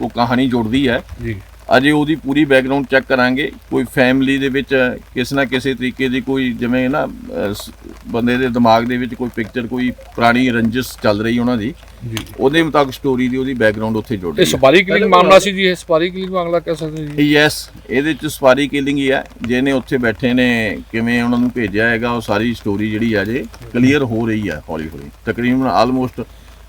ਉਹ ਕਹਾਣੀ ਜੁੜਦੀ ਹੈ। ਜੀ। ਅਜੇ ਉਹਦੀ ਪੂਰੀ ਬੈਕਗ੍ਰਾਉਂਡ ਚੈੱਕ ਕਰਾਂਗੇ। ਕੋਈ ਫੈਮਿਲੀ ਦੇ ਵਿੱਚ ਕਿਸੇ ਨਾ ਕਿਸੇ ਤਰੀਕੇ ਦੀ ਕੋਈ ਜਿਵੇਂ ਨਾ ਬੰਦੇ ਦੇ ਦਿਮਾਗ ਦੇ ਵਿੱਚ ਕੋਈ ਪਿਕਚਰ ਕੋਈ ਪੁਰਾਣੀ ਰੰਜਿਸ਼ ਚੱਲ ਰਹੀ ਉਹਨਾਂ ਦੀ ਜੀ। ਉਹਦੇ ਮੁਤਾਬਕ ਸਟੋਰੀ ਦੀ ਉਹਦੀ ਬੈਕਗ੍ਰਾਉਂਡ ਉੱਥੇ ਜੁੜ ਇਹ ਰਹੀ ਹੈ ਸਪਾਰੀ ਕਿਲਿੰਗ ਮਾਮਲਾ ਸੀ ਜੀ ਇਹ ਸਪਾਰੀ ਕਿਲਿੰਗ ਮਾਮਲਾ ਕਹਿ ਸਕਦੇ ਜੀ। ਯੈਸ ਇਹਦੇ ਚ ਸਵਾਰੀ ਕਿਲਿੰਗ ਹੀ ਹੈ। ਜਿਹਨੇ ਉੱਥੇ ਬੈਠੇ ਨੇ ਕਿਵੇਂ ਉਹਨਾਂ ਨੂੰ ਭੇਜਿਆ ਹੈਗਾ ਉਹ ਸਾਰੀ ਸਟੋਰੀ ਜਿਹੜੀ ਹੈ ਜੇ। ਕਲੀਅਰ ਹੋ ਰਹੀ ਹੈ ਹੌਲੀ ਹੌਲੀ ਤਕਰੀਬਨ ਆਲਮੋਸਟ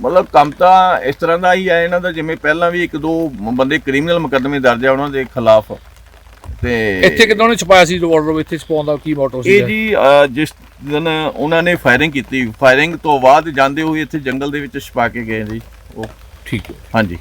ਮਤਲਬ ਕੰਮ ਤਾਂ ਇਸ ਤਰ੍ਹਾਂ ਦਾ ਹੀ ਹੈ ਇਹਨਾਂ ਦਾ ਜਿਵੇਂ ਪਹਿਲਾਂ ਵੀ ਇੱਕ ਦੋ ਬੰਦੇ ਕ੍ਰਿਮੀਨਲ ਮੁਕੱਦਮੇ ਦਰਜ ਆ ਉਹਨਾਂ ਦੇ ਖਿਲਾਫ ਤੇ ਇੱਥੇ ਕਿਦਾਂ ਉਹਨੇ ਛਪਾਇਆ ਸੀ ਰਿਵਾਲਵਰ? ਇੱਥੇ ਛਪਾਉਣ ਦਾ ਕੀ ਮੋਟਿਵ ਸੀ ਇਹ ਜੀ ਜਿਸ ਦਿਨ ਉਹਨਾਂ ਨੇ ਫਾਇਰਿੰਗ ਕੀਤੀ ਫਾਇਰਿੰਗ ਤੋਂ ਬਾਅਦ ਜਾਂਦੇ ਹੋਏ ਇੱਥੇ ਜੰਗਲ ਦੇ ਵਿੱਚ ਛਪਾ ਕੇ ਗਏ ਜੀ ਉਹ। ਠੀਕ ਹੈ। ਹਾਂਜੀ।